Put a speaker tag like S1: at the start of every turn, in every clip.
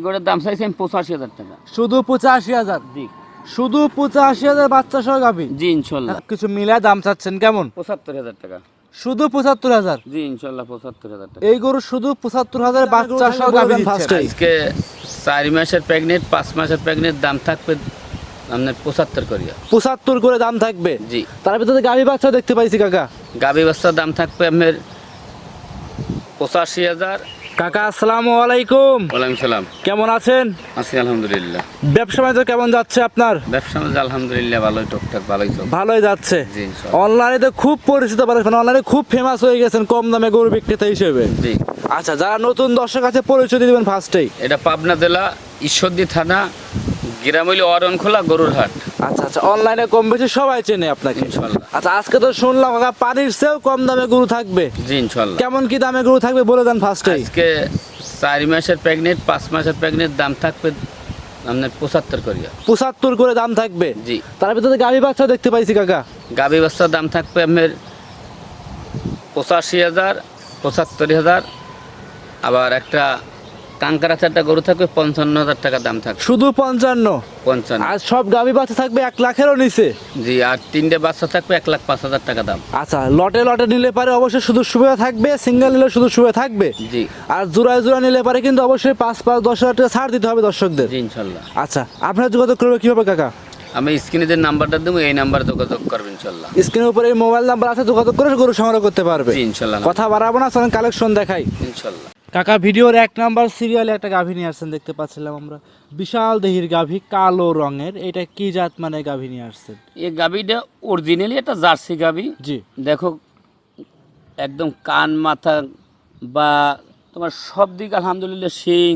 S1: এগুলোর দাম চাইছি আমি পঁচাশি হাজার টাকা।
S2: শুধু পঁচাশি হাজার?
S1: জি।
S2: শুধু পঁচাশি হাজার বাচ্চা সহ গাভী?
S1: জি ইনশাল্লাহ।
S2: কিছু মিলায় দাম চাচ্ছেন কেমন?
S1: পঁচাত্তর হাজার টাকা।
S2: শুধু পঁচাত্তর হাজার?
S1: জি ইনশাল্লাহ পঁচাত্তর হাজার টাকা।
S2: এই গরু শুধু পঁচাত্তর হাজার বাচ্চা সহ গাভী
S1: আজকে চার মাসের প্রেগনেন্ট পাঁচ মাসের প্রেগনেন্ট দাম থাকবে আপনার পঁচাত্তর করিয়া।
S2: পঁচাত্তর করে দাম থাকবে?
S1: জি।
S2: তার ভিতরে গাভী বাচ্চা দেখতে পাইছি কাকা।
S1: গাভী বস্তার দাম থাকবে আপনার পঁচাশি হাজার
S2: কাকা আসসালামু আলাইকুম।
S1: ওয়ালাইকুম সালাম।
S2: কেমন আছেন?
S1: আছি আলহামদুলিল্লাহ।
S2: ব্যবসা বাণিজ্য কেমন যাচ্ছে আপনার?
S1: ব্যবসা বাণিজ্য আলহামদুলিল্লাহ ভালোই টুকটাক ভালোই চলছে।
S2: ভালোই যাচ্ছে।
S1: জি
S2: অনলাইনে তো খুব পরিচিত মানুষ অনলাইনে খুব ফেমাস হয়ে গেছেন কম দামে গরু বিক্রেতা হিসেবে।
S1: জি।
S2: আচ্ছা যারা নতুন দর্শক আছে পরিচয় দিয়ে দিবেন ফার্স্টেই
S1: এটা পাবনা জেলা ঈশ্বরদী থানা গিরামইলি অরণখোলা গরুর হাট।
S2: আচ্ছা আচ্ছা অনলাইনে কম বেশি সবাই চেনে আপনাকে।
S1: ইনশাল্লাহ।
S2: আচ্ছা আজকে তো শুনলাম কাকা পানির চেয়েও কম দামে গরু থাকবে।
S1: জি ইনশাল্লাহ।
S2: কেমন কি দামে গরু থাকবে বলে দেন ফার্স্টেই
S1: আজকে চার মাসের প্রেগনেন্ট পাঁচ মাসের প্রেগনেন্ট দাম থাকবে আপনার পঁচাত্তর করিয়া।
S2: পঁচাত্তর করে দাম থাকবে?
S1: জি।
S2: তার ভিতরে গাভী বাচ্চা দেখতে পাইছি কাকা।
S1: গাভী বস্তার দাম থাকবে আপনার পঁচাশি হাজার পঁচাত্তর হাজার। আবার একটা কাঙ্কার একটা গরু থাকবে পঞ্চান্ন হাজার টাকা দাম থাকবে।
S2: শুধু পঞ্চান্ন?
S1: পঞ্চান্ন।
S2: আর সব গাভী বাচ্চা থাকবে এক লাখেরও নিচে?
S1: জি আর তিনটে বাচ্চা থাকবে এক লাখ পাঁচ হাজার টাকা দাম।
S2: আচ্ছা লটে লটে নিলে পারে অবশ্যই শুধু সুবিধা থাকবে সিঙ্গেল নিলে শুধু সুবিধা থাকবে?
S1: জি।
S2: আর জোড়ায় জোড়া নিলে পারে কিন্তু অবশ্যই পাঁচ পাঁচ দশ হাজার টাকা ছাড় দিতে হবে দর্শকদের।
S1: জি ইনশাল্লাহ।
S2: আচ্ছা আপনার যোগাযোগ করবে কীভাবে কাকা?
S1: আমি স্ক্রিনে যে নাম্বারটা দেবো এই নাম্বারে যোগাযোগ করবেন ইনশাল্লাহ।
S2: স্ক্রিনের উপরে এই মোবাইল নাম্বার আছে যোগাযোগ করে গরু সংগ্রহ করতে পারবে।
S1: ইনশাল্লাহ।
S2: কথা বাড়াবো না কালেকশন দেখাই।
S1: ইনশাল্লাহ।
S2: কাকা ভিডিওর এক নাম্বার সিরিয়ালে একটা গাভী নিয়ে আসছেন দেখতে পাচ্ছিলাম আমরা। বিশাল দেহির গাভী কালো রঙের। এটা কি জাত মানে গাভী নিয়ে আসছেন?
S1: এই গাভীটা অরিজিনালি একটা জার্সি গাভী।
S2: জি।
S1: দেখো একদম কান মাথা বা তোমার সব দিক আলহামদুলিল্লাহ শিং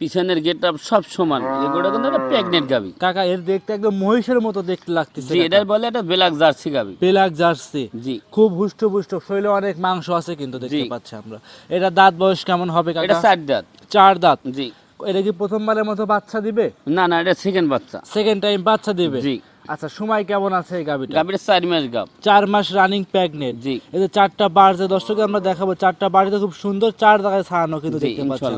S1: পিছনের গেট আপ সব সমান। এগুলো কিন্তু একটা প্রেগনেন্ট গাবি।
S2: কাকা এর দেখতে একদম মহিষের মতো দেখতে লাগতেছে
S1: জি এটা বলে একটা বেলাক জার্সি গাবি।
S2: বেলাক জার্সি
S1: জি।
S2: খুব হুষ্ট পুষ্ট শরীরে অনেক মাংস আছে কিন্তু দেখতে পাচ্ছি আমরা। এটা দাঁত বয়স কেমন হবে কাকা?
S1: এটা চার দাঁত।
S2: চার দাঁত।
S1: জি।
S2: এটা কি প্রথমবারের মতো বাচ্চা দিবে?
S1: না না এটা সেকেন্ড বাচ্চা।
S2: সেকেন্ড টাইম বাচ্চা দিবে?
S1: জি।
S2: আচ্ছা সময় কেমন আছে এই গাভীটা?
S1: গাবিটা চার মাস গাব
S2: চার মাস রানিং প্রেগনেন্ট
S1: জি।
S2: এই যে চারটা বার যে দর্শকে আমরা দেখাবো চারটা বাড়িতে খুব সুন্দর চার জায়গায় ছাড়ানো কিন্তু দেখতে পাচ্ছি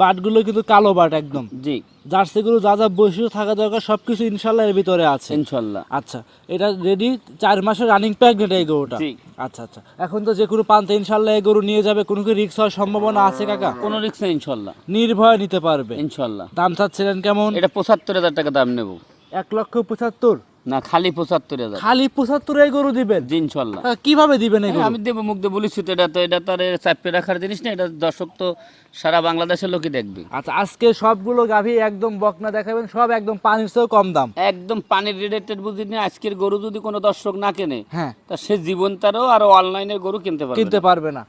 S2: বাটগুলো কিন্তু কালো বাট একদম।
S1: জি।
S2: জার্সি গুলো যা যা বৈশিষ্ট্য থাকা দরকার সবকিছু ইনশাল্লাহ এর ভিতরে আছে।
S1: ইনশাল্লাহ।
S2: আচ্ছা এটা রেডি চার মাসের রানিং প্রেগনেন্ট এই গরুটা। আচ্ছা আচ্ছা। এখন তো যে কোনো পান্তে ইনশাল্লাহ এই গরু নিয়ে যাবে কোনো কি রিক্স হওয়ার সম্ভাবনা আছে কাকা?
S1: কোনো রিক্স নেই ইনশাল্লাহ।
S2: নির্ভয় নিতে পারবে।
S1: ইনশাল্লাহ।
S2: দাম চাচ্ছিলেন কেমন?
S1: এটা পঁচাত্তর হাজার টাকা দাম নেব।
S2: এক লক্ষ পঁচাত্তর।
S1: না খালি পঁচাত্তর হাজার
S2: খালি পঁচাত্তর এই গরু দিবেন?
S1: ইনশাল্লাহ।
S2: কীভাবে দিবেন এই
S1: হ্যাঁ, আমি দেবো মুখ দিয়ে বলেছি তো এটা তো এটা চাপে রাখার জিনিস না এটা দর্শক তো সারা বাংলাদেশের লোকই দেখবে।
S2: আচ্ছা আজকে সবগুলো গাভী একদম বকনা দেখাবেন সব একদম পানির চেয়েও কম দাম।
S1: একদম পানির রিলেটেড বুঝি নিয়ে আজকের গরু যদি কোনো দর্শক না কেনে
S2: হ্যাঁ।
S1: তা সে জীবন তারও আর অনলাইনের গরু কিনতে পারবে
S2: কিনতে পারবে না।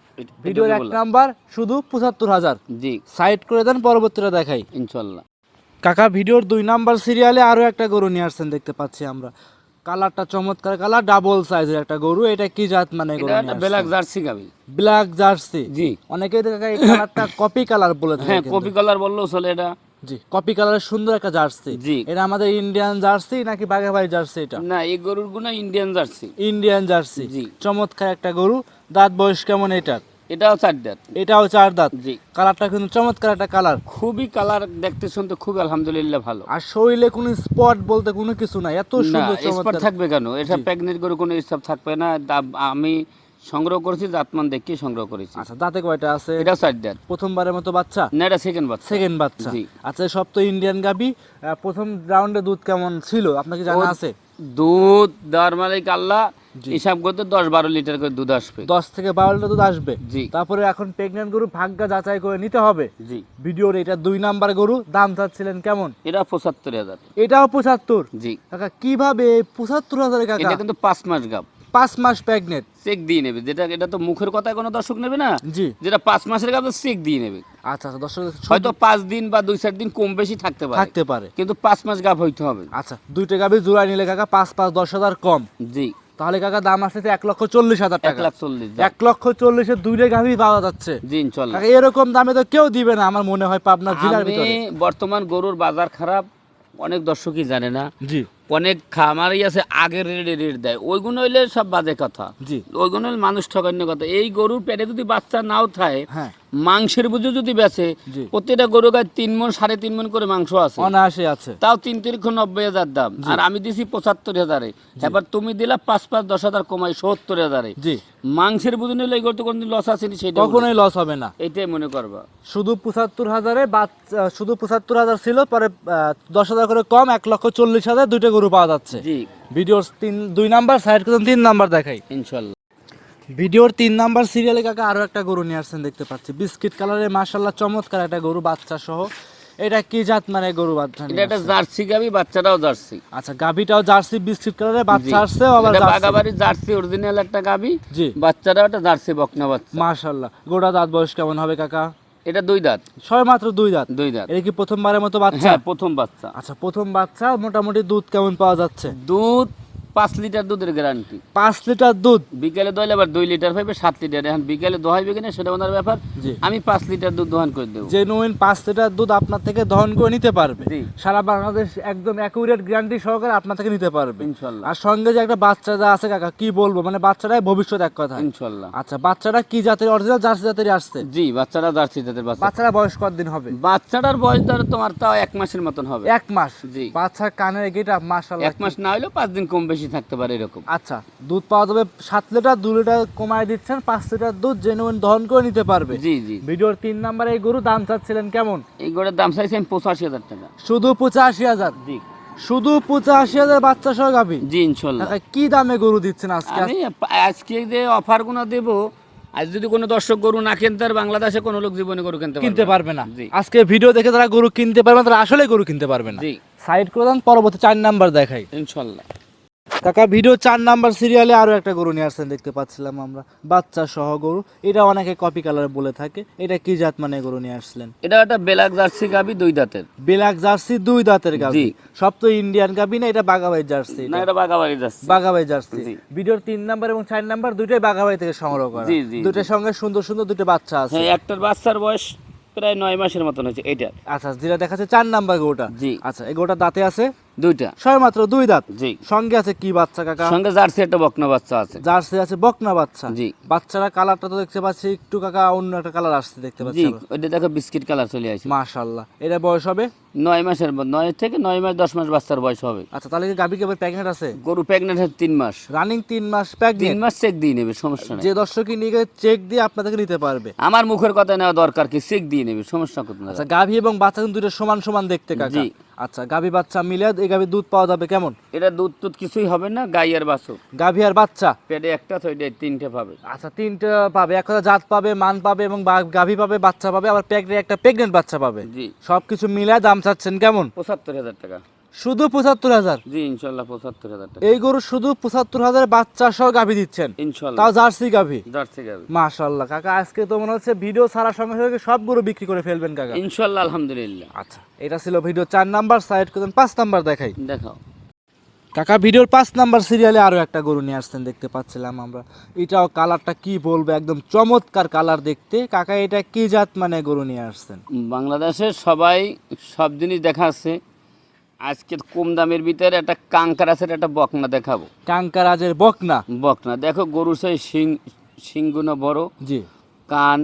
S2: ভিডিওর এক। নাম্বার শুধু পঁচাত্তর হাজার।
S1: জি।
S2: সাইড করে দেন পরবর্তীটা দেখাই।
S1: ইনশাল্লাহ।
S2: কাকা ভিডিওর দুই নাম্বার সিরিয়ালে আরও একটা গরু নিয়ে আসছেন দেখতে পাচ্ছি আমরা। কালারটা চমৎকার কালার ডাবল সাইজের একটা গরু। এটা কি জাত মানে গরু
S1: বেলাক জার্সি গাবি।
S2: Black jersey?
S1: জি।
S2: অনেকে কাকা এই কালারটা কপি কালার বলে থাকে
S1: হ্যাঁ কপি কালার বললেও চলে এটা।
S2: জি কপি কালারের সুন্দর একটা জার্সি।
S1: জি।
S2: এটা আমাদের ইন্ডিয়ান জার্সি নাকি বাঘাবাড়ি জার্সি এটা?
S1: না এই গরুর গুণা ইন্ডিয়ান জার্সি।
S2: Indian jersey.
S1: জি।
S2: চমৎকার একটা গরু। দাঁত বয়স কেমন এটার?
S1: এটাও চার দাঁত।
S2: এটাও চার দাঁত।
S1: জি।
S2: কালারটা কিন্তু চমৎকার একটা কালার।
S1: খুবই কালার দেখতে শুনতে খুব আলহামদুলিল্লাহ ভালো।
S2: আর শরীরে কোনো স্পট বলতে কোনো কিছু নাই এত সুন্দর
S1: স্পট থাকবে কেন? এটা প্রেগনেন্ট গরু কোনো স্টপ থাকবে না আমি সংগ্রহ করেছি জাতমান দেখে সংগ্রহ করেছি।
S2: আচ্ছা দাঁতে কয়টা আছে?
S1: চার দাঁত।
S2: প্রথমবারের মতো বাচ্চা?
S1: না এটা সেকেন্ড বাচ্চা।
S2: সেকেন্ড বাচ্চা।
S1: জি।
S2: আচ্ছা সব তো ইন্ডিয়ান গাবি। প্রথম রাউন্ডে দুধ কেমন ছিল? আপনাকে জানা আছে?
S1: দুধ দেওয়ার মালিক আল্লাহ। হিসাব করতে দশ বারো লিটার করে দুধ আসবে।
S2: দশ থেকে বারো লিটার দুধ আসবে।
S1: জি।
S2: তারপরে এখন প্রেগনেন্ট গরু ভাগ্য যাচাই করে নিতে হবে।
S1: জি।
S2: ভিডিওর এটা দুই নাম্বার গরু দাম চাচ্ছিলেন কেমন?
S1: এটা পঁচাত্তর হাজার।
S2: এটাও পঁচাত্তর?
S1: জি।
S2: কাকা কীভাবে পঁচাত্তর হাজার কাকা?
S1: এটা কিন্তু পাঁচ মাস গাব
S2: পাঁচ মাস প্রেগনেন্ট
S1: চেক দিয়ে নেবে। যেটা এটা তো মুখের কথায় কোনো দর্শক নেবে না?
S2: জি।
S1: যেটা পাঁচ মাসের গাব চেক দিয়ে নেবে।
S2: আচ্ছা আচ্ছা দর্শক
S1: হয়তো পাঁচ দিন বা দুই চার দিন কম বেশি থাকতে পারে।
S2: থাকতে পারে।
S1: কিন্তু পাঁচ মাস গাব হইতে হবে।
S2: আচ্ছা দুইটা গাবি জোড়ায় নিলে কাকা পাঁচ পাঁচ দশ হাজার কম।
S1: জি।
S2: তাহলে কাকা দাম আসতেছে এক লক্ষ চল্লিশ হাজার টাকা।
S1: লাখ চল্লিশ
S2: এক লক্ষ চল্লিশের দুইটা গাভী পাওয়া যাচ্ছে।
S1: জি ইনশাল্লাহ।
S2: এরকম দামে তো কেউ দিবে না আমার মনে হয় পাবনা জেলার ভিতরে।
S1: বর্তমান গরুর বাজার খারাপ অনেক দর্শকই জানে না।
S2: জি।
S1: অনেক খামারই আছে আগের রেডে রেট দেয়। ওইগুলো হইলে সব বাজে কথা।
S2: জি।
S1: ওইগুলো হইলে মানুষ ঠকান্য কথা। এই গরুর পেটে যদি বাচ্চা নাও থাকে
S2: হ্যাঁ।
S1: মাংসের বুঝে যদি বেচে
S2: জি।
S1: প্রত্যেকটা গরু গায়ে তিন মন সাড়ে তিন মন করে মাংস আছে।
S2: অনায়াসে আছে।
S1: তাও তিন তিরিখ নব্বই হাজার দাম। আর আমি দিছি পঁচাত্তর হাজারে। এবার তুমি দিলা পাঁচ পাঁচ দশ হাজার কমাই সত্তর হাজারে।
S2: জি।
S1: মাংসের বুঝে নিলে এই গরু কোনদিন লস আসেনি সেটা।
S2: কখনোই লস হবে না।
S1: এটাই মনে করবা।
S2: শুধু পঁচাত্তর হাজারে বাচ্চা শুধু পঁচাত্তর হাজার ছিল পরে দশ হাজার করে কম এক লক্ষ চল্লিশ হাজার দুইটা গরু পাওয়া যাচ্ছে।
S1: জি।
S2: ভিডিওর তিন দুই নাম্বার সাইড করুন তিন নাম্বার দেখাই।
S1: ইনশাল্লাহ
S2: ভিডিওর তিন নাম্বার সিরিয়ালে কাকা আরও একটা গরু নিয়ে আসছেন দেখতে পাচ্ছি। বিস্কিট কালারের মাশাল্লাহ চমৎকার একটা গরু বাচ্চা সহ। এটা কি জাত মানে গরু বাচ্চা
S1: এটা একটা জার্সি গাবি বাচ্চাটাও জার্সি।
S2: আচ্ছা গাভিটাও জার্সি বিস্কিট কালারের বাচ্চা। আসছে আবার
S1: এটা
S2: জার্সি।
S1: জার্সি অরিজিনাল একটা গাবি।
S2: জি।
S1: বাচ্চাটাও একটা জার্সি বকনা বাচ্চা।
S2: মাশাল্লাহ গোটা দাঁত বয়স কেমন হবে কাকা?
S1: এটা দুই দাঁত।
S2: ছয় মাত্র দুই দাঁত।
S1: দুই দাঁত।
S2: এটা কি প্রথমবারের মতো বাচ্চা?
S1: হ্যাঁ প্রথম বাচ্চা।
S2: আচ্ছা প্রথম বাচ্চা মোটামুটি দুধ কেমন পাওয়া যাচ্ছে?
S1: দুধ পাঁচ লিটার দুধের গ্যারান্টি
S2: পাঁচ লিটার দুধ?
S1: বিকেলে দোয়াইলে আবার দুই লিটার পাইবে সাত লিটার। এখন বিকেলে দোহাইবে কিনা সেটা ওনার ব্যাপার। আমি পাঁচ লিটার দুধ দোহান করে দেবো।
S2: জেনুইন পাঁচ লিটার দুধ আপনার থেকে দহন করে নিতে পারবে। সারা বাংলাদেশ একদম অ্যাকুরেট গ্যারান্টি সহকারে আপনার থেকে নিতে পারবে।
S1: ইনশাল্লাহ।
S2: আর সঙ্গে যে একটা বাচ্চা যা আছে কাকা কি বলব? মানে বাচ্চাটাই ভবিষ্যৎ এক কথা
S1: ইনশাল্লাহ।
S2: আচ্ছা বাচ্চাটা কি জাতের? অরিজিনাল জার্সি জাতেরই আসছে?
S1: জি বাচ্চারা জার্সি জাতের বাচ্চা।
S2: বাচ্চারা বয়স কতদিন হবে?
S1: বাচ্চাটার বয়স ধরো তোমার তাও এক মাসের মতন হবে।
S2: এক মাস?
S1: জি।
S2: বাচ্চার কানের গেটা মাশাল্লাহ
S1: এক মাস না হলেও পাঁচ দিন কম বেশি থাকতে পারে এরকম।
S2: আচ্ছা দুধ পাওয়া যাবে সাত লিটার দু লিটার কমায় দিচ্ছেন পাঁচ লিটার দুধ জেনুইন দহন করে নিতে পারবে।
S1: জি জি।
S2: ভিডিওর তিন নাম্বারে এই গরু দাম চাচ্ছিলেন কেমন?
S1: এই গড়ের দাম চাইছি আমি পঁচাশি হাজার টাকা।
S2: শুধু পঁচাশি হাজার?
S1: জি।
S2: শুধু পঁচাশি হাজার বাচ্চা সহ গাভি?
S1: জি ইনশাল্লাহ।
S2: কি দামে গরু দিচ্ছেন আজকে?
S1: আজকে যে অফারগুলো দেবো আজ যদি কোনো দর্শক গরু না কিনতে আর বাংলাদেশে কোনো লোক জীবনে গরু কিনতে
S2: কিনতে
S1: পারবে
S2: না। আজকে ভিডিও দেখে যারা গরু কিনতে পারবে তারা আসলে গরু কিনতে পারবে না।
S1: জি।
S2: সাইড করে দেন পরবর্তী চার নাম্বার দেখাই।
S1: ইনশাল্লাহ।
S2: কাকা ভিডিও চার নাম্বার সিরিয়ালে আরও একটা গরু নিয়ে আসছেন দেখতে পাচ্ছিলাম আমরা। বাচ্চা সহ গরু। এটা অনেকে কপি কালার বলে থাকে। এটা কি জাত মানে গরু নিয়ে আসছিলেন
S1: এটা একটা বেলাক জার্সি গাবি দুই দাঁতের।
S2: বেলাক জার্সি দুই দাঁতের
S1: জি।
S2: সব তো ইন্ডিয়ান গাভি না এটা বাগাবাই জার্সি
S1: না এটা বাগাবাড়ি যাচ্ছে
S2: বাগাবাই জার্সি। ভিডিওর তিন নাম্বার এবং চার নাম্বার দুইটাই বাগাবাই থেকে সংগ্রহ করা। দুইটার সঙ্গে সুন্দর সুন্দর দুটো বাচ্চা আছে।
S1: হ্যাঁ একটার বাচ্চার বয়স প্রায় নয় মাসের মতন হয়েছে এটা
S2: আচ্ছা যেটা দেখাচ্ছে চার নাম্বার গোটা
S1: জি।
S2: আচ্ছা এই গোটা দাঁতে আছে?
S1: দুইটা।
S2: ছয় মাত্র দুই দাঁত?
S1: জি।
S2: সঙ্গে আছে কি বাচ্চা কাকা?
S1: সঙ্গে জার্সি একটা বকনা বাচ্চা আছে।
S2: জার্সি আছে বকনা বাচ্চা?
S1: জি।
S2: বাচ্চারা কালারটা তো দেখতে পাচ্ছি একটু কাকা অন্য একটা কালার আসছে দেখতে পাচ্ছি
S1: ওইটা দেখো বিস্কিট কালার চলে আসে।
S2: এটা বয়স হবে?
S1: নয় মাসের নয় থেকে নয় মাস দশ মাস বাচ্চার বয়স হবে।
S2: আচ্ছা তাহলে গাভি কেবল প্রেগনেন্ট আছে?
S1: গরু প্রেগনেন্ট তিন মাস।
S2: রানিং তিন মাস
S1: তিন মাস চেক দিয়ে নেবে সমস্যা নেই।
S2: যে দর্শকই নিয়ে চেক দিয়ে আপনাদেরকে নিতে পারবে।
S1: আমার মুখের কথা নেওয়া দরকার কি? চেক দিয়ে নেবে সমস্যা
S2: আচ্ছা গাভি এবং বাচ্চা কিন্তু দুটো সমান সমান দেখতে কাকা। আচ্ছা গাভী বাচ্চা মিলে এই গাভীর দুধ পাওয়া যাবে কেমন?
S1: এটা দুধ টুধ কিছুই হবে না গাই আর বাছুর।
S2: গাভী আর বাচ্চা?
S1: পেটে একটা তো এটা তিনটে পাবে।
S2: আচ্ছা তিনটে পাবে এক কথা জাত পাবে মান পাবে এবং গাভী পাবে বাচ্চা পাবে আবার প্যাকেটে একটা প্রেগনেন্ট বাচ্চা পাবে।
S1: জি।
S2: সবকিছু মিলে দাম চাচ্ছেন কেমন?
S1: পঁচাত্তর হাজার টাকা।
S2: শুধু পঁচাত্তর হাজার?
S1: জি ইনশাল্লাহ পঁচাত্তর হাজার
S2: এই গরু শুধু পঁচাত্তর হাজার বাচ্চা সহ গাভী দিচ্ছেন।
S1: ইনশাল্লাহ।
S2: তাও জার্সি গাভী?
S1: জার্সি
S2: মাশাল্লাহ কাকা আজকে তো মনে হচ্ছে ভিডিও ছাড়ার সঙ্গে সঙ্গে সব গরু বিক্রি করে ফেলবেন কাকা।
S1: ইনশাল্লাহ আলহামদুলিল্লাহ।
S2: আচ্ছা এটা ছিল ভিডিও চার নাম্বার সাইড করতেন পাঁচ নাম্বার দেখাই।
S1: দেখাও।
S2: কাকা ভিডিওর পাঁচ নাম্বার সিরিয়ালে আরও একটা গরু নিয়ে আসছেন দেখতে পাচ্ছিলাম আমরা। এটাও কালারটা কি বলব একদম চমৎকার কালার দেখতে। কাকা এটা কি জাত মানে গরু নিয়ে আসছেন?
S1: বাংলাদেশের সবাই সব জিনিস দেখাচ্ছে আজকে কম দামের ভিতরে একটা কাঙ্কারাসের একটা বকনা দেখাবো।
S2: কাঙ্কারাজের বকনা?
S1: বকনা। দেখো গরুর সেই শিং শিংগুলো বড়।
S2: জি।
S1: কান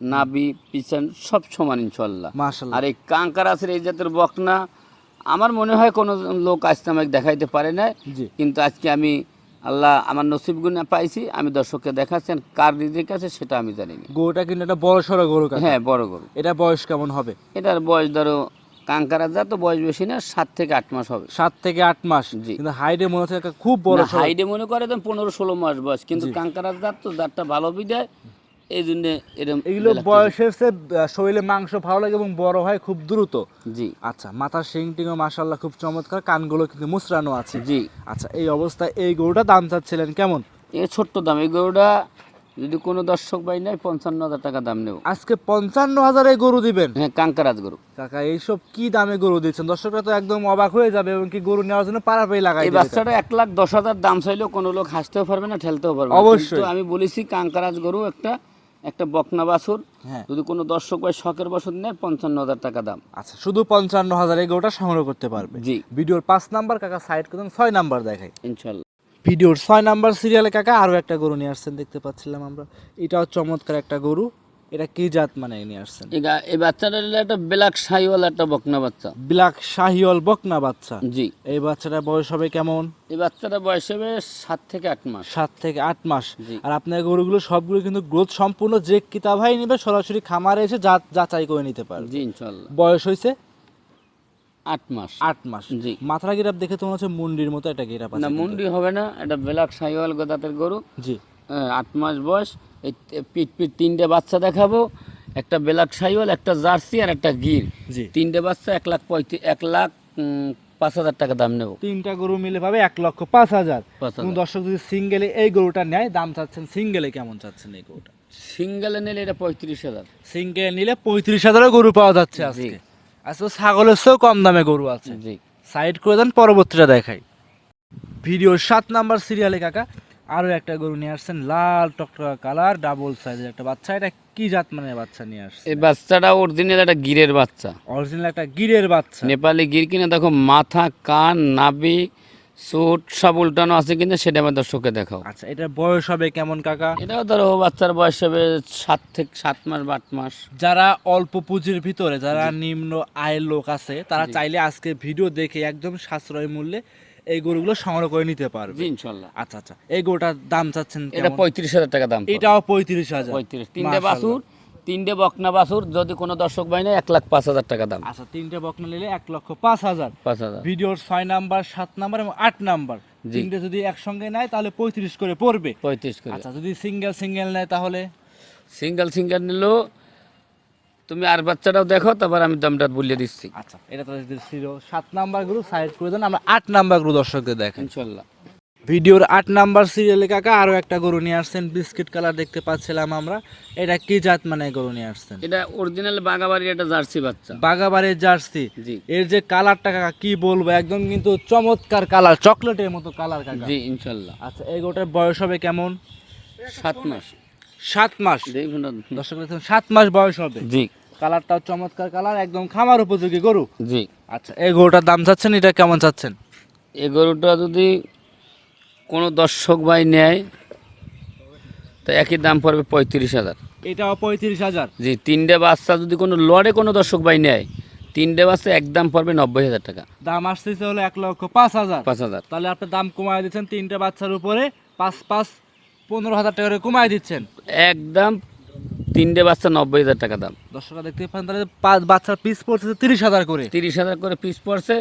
S1: নাবি পিছন সব সমান ইনশাল্লাহ। আর এই কাঙ্কারাসের এই জাতের বকনা আমার মনে হয় কোনো লোক আজকে আমাকে দেখাইতে পারে না
S2: জি।
S1: কিন্তু আজকে আমি আল্লাহ আমার নসিব গুণে পাইছি আমি দর্শককে দেখাচ্ছেন কার রিজিক কাছে সেটা আমি জানি না।
S2: গরুটা কিন্তু একটা বড় সড়ো গরু
S1: হ্যাঁ বড় গরু।
S2: এটা বয়স কেমন হবে?
S1: এটার বয়স ধরো কাঙ্কারা যা তো বয়স বেশি না সাত থেকে আট মাস হবে।
S2: সাত থেকে আট মাস।
S1: জি।
S2: কিন্তু হাইডে মনে হচ্ছে খুব বড়।
S1: হাইডে মনে করে তো পনেরো ষোলো মাস বয়স কিন্তু। কাঙ্কারার জাত তো জাতটা ভালো বিদায় এই জন্য এরকম
S2: এগুলো বয়সের শরীরে মাংস ভালো লাগে এবং বড় হয় খুব দ্রুত।
S1: জি।
S2: আচ্ছা মাথার শিং টিংও মাসাল্লাহ খুব চমৎকার কানগুলো কিন্তু মুচড়ানো আছে।
S1: জি।
S2: আচ্ছা এই অবস্থায় এই গরুটা দাম চাচ্ছিলেন কেমন?
S1: এ ছোট্ট দাম এই গরুটা যদি কোনো দর্শক বাই নেয় পঞ্চান্ন হাজার টাকা দাম নেব।
S2: আজকে পঞ্চান্ন হাজারে গরু দিবেন?
S1: হ্যাঁ কাঙ্কারাজ গরু।
S2: কাকা এইসব কি দামে গরু দিচ্ছেন? দর্শকরা তো একদম অবাক হয়ে যাবে এবং কি গরু নেওয়ার জন্য পাড়াপাড়ি লাগাই
S1: এই বাচ্চাটা এক লাখ দশ হাজার দাম চাইলেও কোনো লোক হাসতেও পারবে না ঠেলতেও পারবে
S2: অবশ্যই।
S1: আমি বলেছি কাঙ্কারাজ গরু একটা একটা বকনা বাছুর।
S2: হ্যাঁ।
S1: যদি কোনো দর্শক ভাই শখের বছর নেয় পঞ্চান্ন হাজার টাকা দাম।
S2: আচ্ছা শুধু পঞ্চান্ন হাজার এই গরুটা সংগ্রহ করতে পারবে।
S1: জি।
S2: ভিডিওর পাঁচ নাম্বার কাকা সাইড করুন ছয় নাম্বার দেখাই।
S1: ইনশাল্লাহ।
S2: ভিডিওর ছয় নাম্বার সিরিয়ালে কাকা আরও একটা গরু নিয়ে আসছেন দেখতে পাচ্ছিলাম আমরা। এটাও চমৎকার একটা গরু। এটা কি জাত মানে নিয়ে আসছেন?
S1: এই বাচ্চাটা হলো একটা ব্ল্যাক সাইওয়াল একটা বকনা বাচ্চা।
S2: ব্ল্যাক শাহিওল বকনা বাচ্চা?
S1: জি।
S2: এই বাচ্চাটা বয়স হবে কেমন?
S1: এই বাচ্চাটা বয়স হবে সাত থেকে আট মাস।
S2: সাত থেকে আট মাস। আর আপনার গরুগুলো সবগুলো কিন্তু গ্রোথ সম্পূর্ণ যে কিতাবাই নিবে সরাসরি খামারে এসে যা যাচাই করে নিতে পারবে।
S1: জি ইনশাল্লাহ।
S2: বয়স হয়েছে
S1: আট মাস।
S2: আট মাস।
S1: জি।
S2: মাথার গিরাপ দেখে তো মনে হচ্ছে মুন্ডির মতো একটা গিরাপ আছে
S1: না মুন্ডি হবে না এটা ব্ল্যাক সাইওয়াল গোদাতের গরু।
S2: জি।
S1: হ্যাঁ, আট মাস বয়স এই পিট পিট তিনটে বাচ্চা দেখাবো একটা ব্ল্যাক সাইওয়াল একটা জার্সি আর একটা গির।
S2: জি।
S1: তিনটে বাচ্চা এক লাখ পঁয়ত্রিশ এক লাখ পাঁচ হাজার টাকা দাম নেব।
S2: তিনটা গরু মিলে পাবে এক লক্ষ পাঁচ হাজার।
S1: পাঁচ হাজার।
S2: দর্শক যদি সিঙ্গেলে এই গরুটা নেয় দাম চাচ্ছেন সিঙ্গেলে কেমন চাচ্ছেন এই গরুটা?
S1: সিঙ্গেলে নিলে এটা পঁয়ত্রিশ হাজার।
S2: সিঙ্গেলে নিলে পঁয়ত্রিশ হাজারও গরু পাওয়া যাচ্ছে আজকে। তো ছাগলের চেয়েও কম দামে গরু আছে।
S1: জি।
S2: সাইড করে দেন পরবর্তীটা দেখাই। ভিডিও সাত নাম্বার সিরিয়ালে কাকা আরও একটা গরু নিয়ে আসছেন লাল টকটকা কালার ডাবল সাইজের একটা বাচ্চা। এটা কি জাত মানে বাচ্চা নিয়ে আসছে
S1: এই বাচ্চাটা অরিজিনাল একটা গিরের বাচ্চা।
S2: অরিজিনাল একটা গিরের বাচ্চা।
S1: নেপালি গির কিনে দেখো মাথা কান নাভি সব উল্টানো আছে কিনা সেটা আমার দর্শককে দেখাও।
S2: আচ্ছা এটার বয়স হবে কেমন কাকা?
S1: এটাও ধরো বাচ্চার বয়স হবে সাত থেকে সাত মাস বা আট মাস।
S2: যারা অল্প পুঁজির ভিতরে যারা নিম্ন আয়ের লোক আছে তারা চাইলে আজকে ভিডিও দেখে একদম সাশ্রয় মূল্যে এই গরুগুলো সংগ্রহ করে নিতে পারবে।
S1: ইনশাল্লাহ।
S2: আচ্ছা আচ্ছা। এই গরুটার দাম চাচ্ছেন
S1: এটা পঁয়ত্রিশ হাজার টাকা দাম
S2: এটাও পঁয়ত্রিশ হাজার।
S1: পঁয়ত্রিশ। তিনটে। বাছুর তিনটে বকনা বাছুর যদি কোনো দর্শক ভাই নেয় এক লাখ পাঁচ হাজার টাকা দাম।
S2: আচ্ছা তিনটে বকনা নিলে এক লক্ষ পাঁচ হাজার।
S1: পাঁচ হাজার।
S2: ভিডিওর ছয় নাম্বার সাত নাম্বার এবং আট নাম্বার। তিনটে যদি একসঙ্গে নেয় তাহলে পঁয়ত্রিশ করে পড়বে।
S1: পঁয়ত্রিশ করে।
S2: আচ্ছা যদি সিঙ্গেল সিঙ্গেল নেয় তাহলে?
S1: সিঙ্গেল সিঙ্গেল নিলেও তুমি আর বাচ্চাটাও দেখো তারপর আমি দামটা বলিয়ে দিচ্ছি।
S2: আচ্ছা এটা তো ছিল। সাত নাম্বার গ্রুপ সাইড করে দেন আমরা আট নাম্বার গ্রুপ দর্শকদের দেখেন
S1: ইনশাল্লাহ।
S2: ভিডিওর আট নাম্বার সিরিয়ালে কাকা আরও একটা গরু নিয়ে আসছেন বিস্কিট কালার দেখতে পাচ্ছিলাম আমরা। এটা কি জাত মানে গরু নিয়ে আসছেন?
S1: এটা অরিজিনাল বাগাবাড়ির একটা জার্সি বাচ্চা।
S2: বাগাবাড়ির জার্সি।
S1: জি।
S2: এর যে কালারটা কাকা কি বলব একদম কিন্তু চমৎকার কালার চকলেটের মতো কালার কাকা।
S1: জি ইনশাল্লাহ।
S2: আচ্ছা এই গরুটার বয়স হবে কেমন?
S1: সাত মাস।
S2: সাত মাস। দর্শক সাত মাস বয়স হবে।
S1: জি।
S2: কালারটাও চমৎকার কালার একদম খামার উপযোগী গরু।
S1: জি।
S2: আচ্ছা এই গরুটার দাম চাচ্ছেন এটা কেমন চাচ্ছেন?
S1: এই গরুটা যদি কোনো দর্শক ভাই নেয় তো একই দাম পড়বে পঁয়ত্রিশ হাজার।
S2: এটাও পঁয়ত্রিশ হাজার?
S1: জি তিনটে বাচ্চা যদি কোনো লড়ে কোনো দর্শক ভাই নেয় তিনটে বাচ্চা এক দাম পড়বে নব্বই হাজার টাকা।
S2: দাম আসতেছে হলো এক লক্ষ পাঁচ হাজার।
S1: পাঁচ হাজার।
S2: তাহলে আপনি দাম কমায় দিচ্ছেন তিনটে বাচ্চার উপরে পাঁচ পাঁচ পনেরো হাজার টাকা করে কমায় দিচ্ছেন।
S1: একদম তিনটে বাচ্চা নব্বই হাজার টাকা দাম।
S2: দর্শকরা দেখতে পান তাহলে পাঁচ বাচ্চার পিস পড়ছে তিরিশ হাজার করে।
S1: তিরিশ হাজার করে পিস পড়ছে।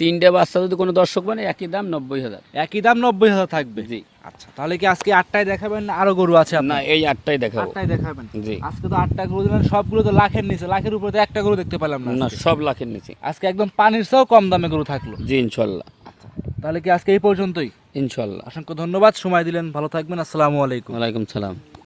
S1: তিনটে বাচ্চা যদি কোনো দর্শক মানে একই দাম নব্বই হাজার।
S2: একই দাম নব্বই হাজার থাকবে?
S1: জি।
S2: আচ্ছা তাহলে কি আজকে আটটায় দেখাবেন না আরও গরু আছে
S1: না এই আটটাই দেখাবো।
S2: আটটায় দেখাবেন?
S1: জি।
S2: আজকে তো আটটা গরু দিলেন সবগুলো তো লাখের নিচে। লাখের উপরে তো একটা গরু দেখতে পেলাম না
S1: না সব লাখের নিচে।
S2: আজকে একদম পানির চেয়েও কম দামে গরু থাকল।
S1: জি ইনশাল্লাহ।
S2: আচ্ছা তাহলে কি আজকে এই পর্যন্তই?
S1: ইনশাল্লাহ।
S2: অসংখ্য ধন্যবাদ সময় দিলেন ভালো থাকবেন আসসালামু আলাইকুম।
S1: ওয়ালাইকুম সালাম।